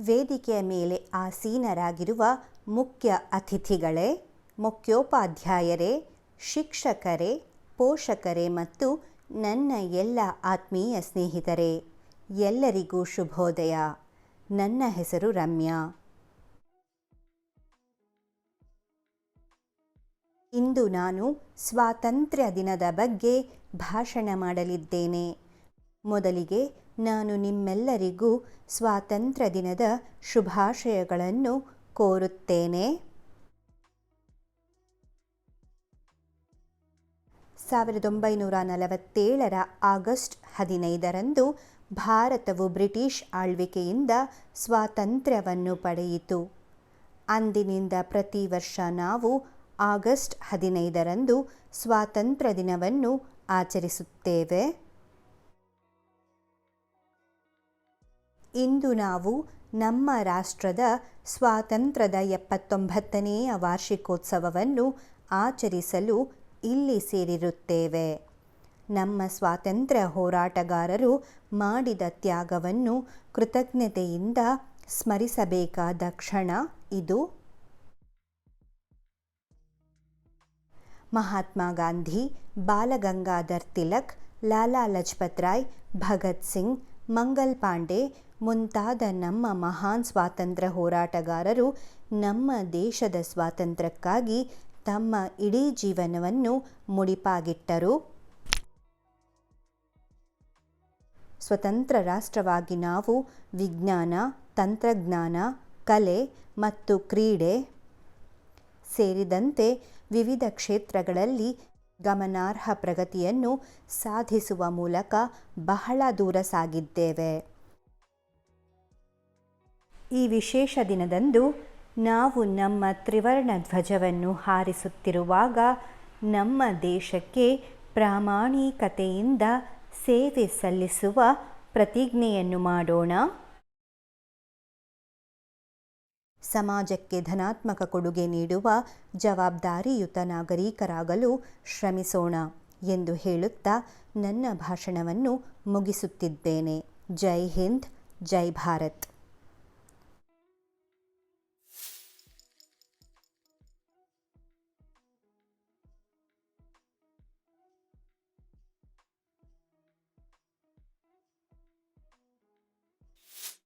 ವೇದಿಕೆಯ ಮೇಲೆ ಆಸೀನರಾಗಿರುವ ಮುಖ್ಯ ಅತಿಥಿಗಳೇ, ಮುಖ್ಯೋಪಾಧ್ಯಾಯರೇ, ಶಿಕ್ಷಕರೇ, ಪೋಷಕರೇ ಮತ್ತು ನನ್ನ ಎಲ್ಲ ಆತ್ಮೀಯ ಸ್ನೇಹಿತರೇ, ಎಲ್ಲರಿಗೂ ಶುಭೋದಯ. ನನ್ನ ಹೆಸರು ರಮ್ಯಾ. ಇಂದು ನಾನು ಸ್ವಾತಂತ್ರ್ಯ ದಿನದ ಬಗ್ಗೆ ಭಾಷಣ ಮಾಡಲಿದ್ದೇನೆ. ಮೊದಲಿಗೆ ನಾನು ನಿಮ್ಮೆಲ್ಲರಿಗೂ ಸ್ವಾತಂತ್ರ್ಯ ದಿನದ ಶುಭಾಶಯಗಳನ್ನು ಕೋರುತ್ತೇನೆ. ಸಾವಿರದ ಒಂಬೈನೂರ ನಲವತ್ತೇಳರ ಆಗಸ್ಟ್ ಹದಿನೈದರಂದು ಭಾರತವು ಬ್ರಿಟಿಷ್ ಆಳ್ವಿಕೆಯಿಂದ ಸ್ವಾತಂತ್ರ್ಯವನ್ನು ಪಡೆಯಿತು. ಅಂದಿನಿಂದ ಪ್ರತಿ ವರ್ಷ ನಾವು ಆಗಸ್ಟ್ ಹದಿನೈದರಂದು ಸ್ವಾತಂತ್ರ್ಯ ದಿನವನ್ನು ಆಚರಿಸುತ್ತೇವೆ. ಇಂದು ನಾವು ನಮ್ಮ ರಾಷ್ಟ್ರದ ಸ್ವಾತಂತ್ರ್ಯದ ಎಪ್ಪತ್ತೊಂಬತ್ತನೆಯ ವಾರ್ಷಿಕೋತ್ಸವವನ್ನು ಆಚರಿಸಲು ಇಲ್ಲಿ ಸೇರಿರುತ್ತೇವೆ. ನಮ್ಮ ಸ್ವಾತಂತ್ರ್ಯ ಹೋರಾಟಗಾರರು ಮಾಡಿದ ತ್ಯಾಗವನ್ನು ಕೃತಜ್ಞತೆಯಿಂದ ಸ್ಮರಿಸಬೇಕಾದ ಕ್ಷಣ ಇದು. ಮಹಾತ್ಮ ಗಾಂಧಿ, ಬಾಲಗಂಗಾಧರ್ ತಿಲಕ್, ಲಾಲಾ ಲಜಪತ್ ರಾಯ್, ಭಗತ್ ಸಿಂಗ್, ಮಂಗಲ್ ಪಾಂಡೆ ಮುಂತಾದ ನಮ್ಮ ಮಹಾನ್ ಸ್ವಾತಂತ್ರ್ಯ ಹೋರಾಟಗಾರರು ನಮ್ಮ ದೇಶದ ಸ್ವಾತಂತ್ರ್ಯಕ್ಕಾಗಿ ತಮ್ಮ ಇಡೀ ಜೀವನವನ್ನು ಮುಡಿಪಾಗಿಟ್ಟರು. ಸ್ವತಂತ್ರ ರಾಷ್ಟ್ರವಾಗಿ ನಾವು ವಿಜ್ಞಾನ, ತಂತ್ರಜ್ಞಾನ, ಕಲೆ ಮತ್ತು ಕ್ರೀಡೆ ಸೇರಿದಂತೆ ವಿವಿಧ ಕ್ಷೇತ್ರಗಳಲ್ಲಿ ಗಮನಾರ್ಹ ಪ್ರಗತಿಯನ್ನು ಸಾಧಿಸುವ ಮೂಲಕ ಬಹಳ ದೂರ ಸಾಗಿದ್ದೇವೆ. ಈ ವಿಶೇಷ ದಿನದಂದು ನಾವು ನಮ್ಮ ತ್ರಿವರ್ಣ ಧ್ವಜವನ್ನು ಹಾರಿಸುತ್ತಿರುವಾಗ ನಮ್ಮ ದೇಶಕ್ಕೆ ಪ್ರಾಮಾಣಿಕತೆಯಿಂದ ಸೇವೆ ಸಲ್ಲಿಸುವ ಪ್ರತಿಜ್ಞೆಯನ್ನು ಮಾಡೋಣ. ಸಮಾಜಕ್ಕೆ ಧನಾತ್ಮಕ ಕೊಡುಗೆ ನೀಡುವ ಜವಾಬ್ದಾರಿಯುತ ನಾಗರಿಕರಾಗಲು ಶ್ರಮಿಸೋಣ ಎಂದು ಹೇಳುತ್ತಾ ನನ್ನ ಭಾಷಣವನ್ನು ಮುಗಿಸುತ್ತಿದ್ದೇನೆ. ಜೈ ಹಿಂದ್, ಜೈ ಭಾರತ್.